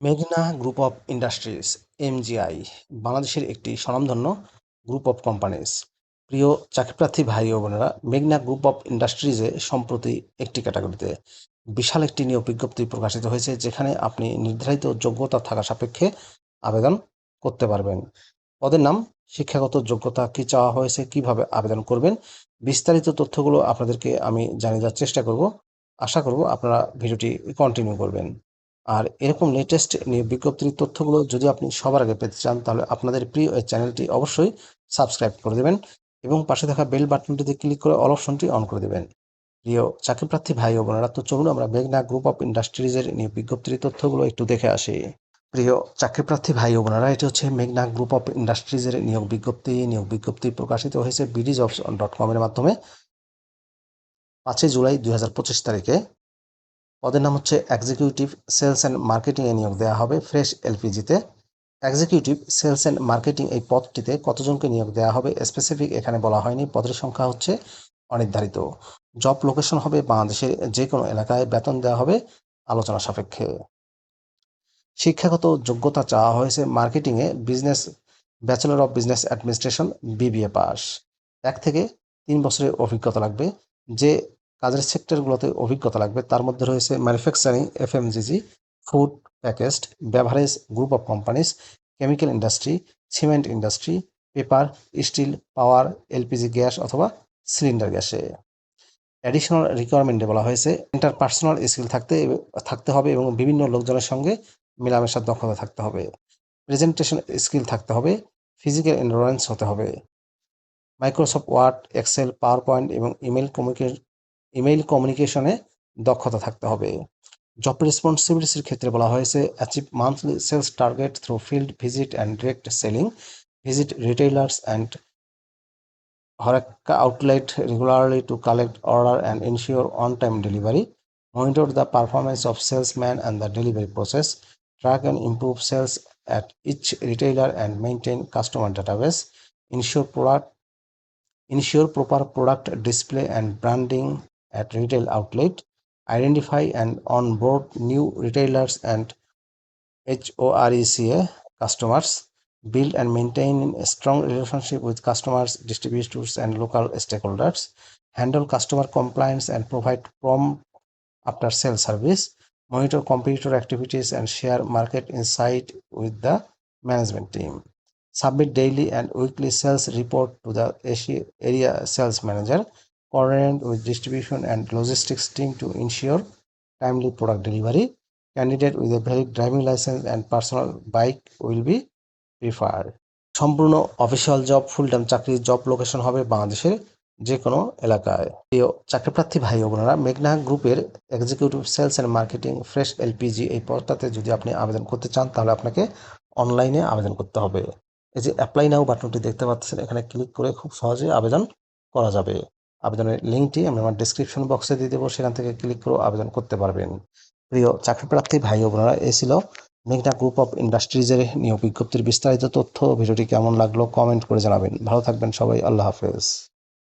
মেঘনা group of industries, MgI, বাংলাদেশের একটি স্বনামধন্য গ্রুপ অফ কোম্পানিজ। প্রিয় চাকরিপ্রার্থী ভাই ও বোনেরা, মেঘনা গ্রুপ অফ ইন্ডাস্ট্রিজে সম্প্রতি একটি ক্যাটাগরিতে বিশাল একটি নিয়োগ বিজ্ঞপ্তি প্রকাশিত হয়েছে, যেখানে আপনি নির্ধারিত যোগ্যতা থাকা সাপেক্ষে আবেদন করতে পারবেন। পদের নাম, শিক্ষাগত যোগ্যতা কি চাওয়া হয়েছে, কীভাবে আবেদন করবেন, বিস্তারিত তথ্যগুলো আপনাদেরকে আমি জানিয়ে দেওয়ার চেষ্টা করব। আশা করব আপনারা ভিডিওটি কন্টিনিউ করবেন। আর এরকম লেটেস্ট বিজ্ঞপ্তির তথ্যগুলো যদি আপনি সবার আগে পেতে চান, তাহলে আপনাদের প্রিয় এই চ্যানেলটি অবশ্যই সাবস্ক্রাইব করে দেবেন এবং পাশে থাকা বেল বাটনটিতে ক্লিক করে অল অপশনটি অন করে দেবেন। প্রিয় চাকরিপ্রার্থী ভাই ও বোনেরা, তো চলুন আমরা মেঘনা গ্রুপ অফ ইন্ডাস্ট্রিজের নিয়োগ বিজ্ঞপ্তির তথ্যগুলো একটু দেখে আসি। প্রিয় চাকরিপ্রার্থী ভাই ও বোনেরা, এটি হচ্ছে মেঘনা গ্রুপ অফ ইন্ডাস্ট্রিজের নিয়োগ বিজ্ঞপ্তি। নিয়োগ বিজ্ঞপ্তি প্রকাশিত হয়েছে বিডি জবস ডট কমের মাধ্যমে। পাঁচই জুলাই দুই হাজার পঁচিশ তারিখে। পদের নাম হচ্ছে এক্সিকিউটিভ সেলস অ্যান্ড মার্কেটিংয়ে নিয়োগ দেওয়া হবে ফ্রেশ এলপিজিতে এক্সিকিউটিভ সেলস অ্যান্ড মার্কেটিং এই পদটিতে কতজনকে নিয়োগ দেওয়া হবে স্পেসিফিক এখানে বলা হয়নি, পদের সংখ্যা হচ্ছে অনির্ধারিত। জব লোকেশন হবে বাংলাদেশের যে কোনো এলাকায় বেতন দেওয়া হবে আলোচনা সাপেক্ষে। শিক্ষাগত যোগ্যতা চাওয়া হয়েছে মার্কেটিংয়ে business bachelor of business administration BBA pass. এক থেকে তিন বছরের অভিজ্ঞতা লাগবে। যে কাজের সেক্টরগুলোতে অভিজ্ঞতা লাগবে। তার মধ্যে রয়েছে manufacturing FMCG food packaged beverage group of companies chemical industry cement industry paper steel power LPG gas অথবা সিলিন্ডার গ্যাসে অ্যাডিশনাল রিকোয়ারমেন্টে বলা হয়েছে ইন্টারপার্সোনাল স্কিল থাকতে থাকতে হবে এবং বিভিন্ন লোকজনের সঙ্গে মেলামেশার দক্ষতা থাকতে হবে। প্রেজেন্টেশন স্কিল থাকতে হবে ফিজিক্যাল এন্ডোরেন্স হতে হবে। Microsoft Word Excel PowerPoint এবং ইমেল কমিউনিকেশন ইমেইল কমিউনিকেশনে দক্ষতা থাকতে হবে। জব রেসপন্সিবিলিটিসের ক্ষেত্রে বলা হয়েছে achieve monthly sales target through field visit and direct selling visit retailers and horeca outlet regularly to collect order and ensure on time delivery monitor the performance of sales man and the delivery process track and improve sales at each retailer and maintain customer database ensure product ensure proper product display and branding at retail outlet, identify and onboard new retailers and HORECA customers, build and maintain a strong relationship with customers, distributors, and local stakeholders, handle customer compliance and provide prompt after sale service, monitor competitor activities, and share market insight with the management team. Submit daily and weekly sales report to the area sales manager, coordinate with distribution and logistics team to ensure timely product delivery. Candidate with a valid driving license and personal bike will be prefer সম্পূর্ণ official job full time চাকরির job location হবে বাংলাদেশের যে কোনো এলাকায়। প্রিয় চাকরিপ্রার্থী ভাই বোনেরা, মেঘনা গ্রুপের executive sales and marketing fresh LPG এই পদটাতে যদি আপনি আবেদন করতে চান, তাহলে আপনাকে অনলাইনে আবেদন করতে হবে। এই যে অ্যাপ্লাই নাও বাটনটি দেখতে পাচ্ছেন, এখানে ক্লিক করে খুব সহজে আবেদন করা যাবে। আবেদনের লিঙ্কটি আমি আমার ডিসক্রিপশন বক্সে দিয়ে দেবো। সেখান থেকে ক্লিক করে আবেদন করতে পারবেন। প্রিয় চাকরিপ্রার্থী, ভাই ও বোনেরা, এ ছিল মেঘনা গ্রুপ অফ ইন্ডাস্ট্রিজের নিয়োগ বিজ্ঞপ্তির বিস্তারিত তথ্য। ভিডিওটি কেমন লাগল কমেন্ট করে জানাবেন। ভালো থাকবেন সবাই। আল্লাহ হাফেজ।